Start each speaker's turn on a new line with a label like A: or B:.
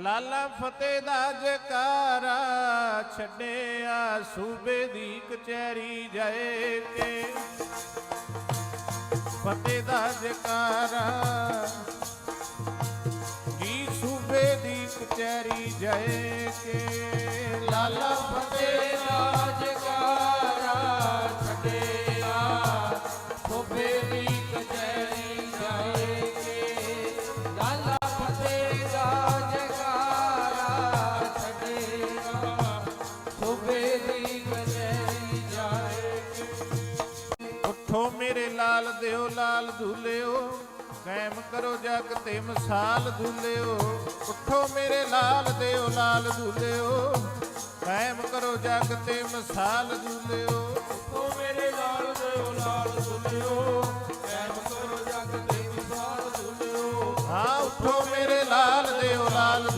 A: ਲਾਲਾ ਫਤਿਹ ਦਾ ਜਕਾਰਾ ਛੱਡਿਆ, ਸੂਬੇ ਦੀ ਕਚਹਿਰੀ ਜਾਏ ਕੇ ਫਤਿਹ ਦਾ ਜਕਾਰਾ ਜੀ ਸੂਬੇ ਦੀ ਕਚਹਿਰੀ ਜਾਏ ਕੇ ਲਾਲਾ ਫਤਿਹ ਹੱਥੋਂ ਮੇਰੇ ਲਾਲ ਦਿਓ, ਲਾਲ ਧੂਲਿਓ ਕਾਇਮ ਕਰੋ ਜਗ ਤੇ ਮਿਸਾਲ ਧੂਲਿਓ ਉੱਠੋ ਮੇਰੇ ਲਾਲ ਦਿਓ, ਲਾਲ ਧੂਲਿਓ ਕਾਇਮ ਕਰੋ ਜਗ ਤੇ ਮਸਾਲ ਧੂਲਿਓ ਉੱਠੋ ਮੇਰੇ ਲਾਲ ਦਿਓ, ਲਾਲ ਧੂਲਿਓ ਕਾਇਮ ਕਰੋ ਜਗ ਤੇ ਮਿਸਾਲ ਧੂਲਿਓ
B: ਹਾਂ, ਉੱਠੋ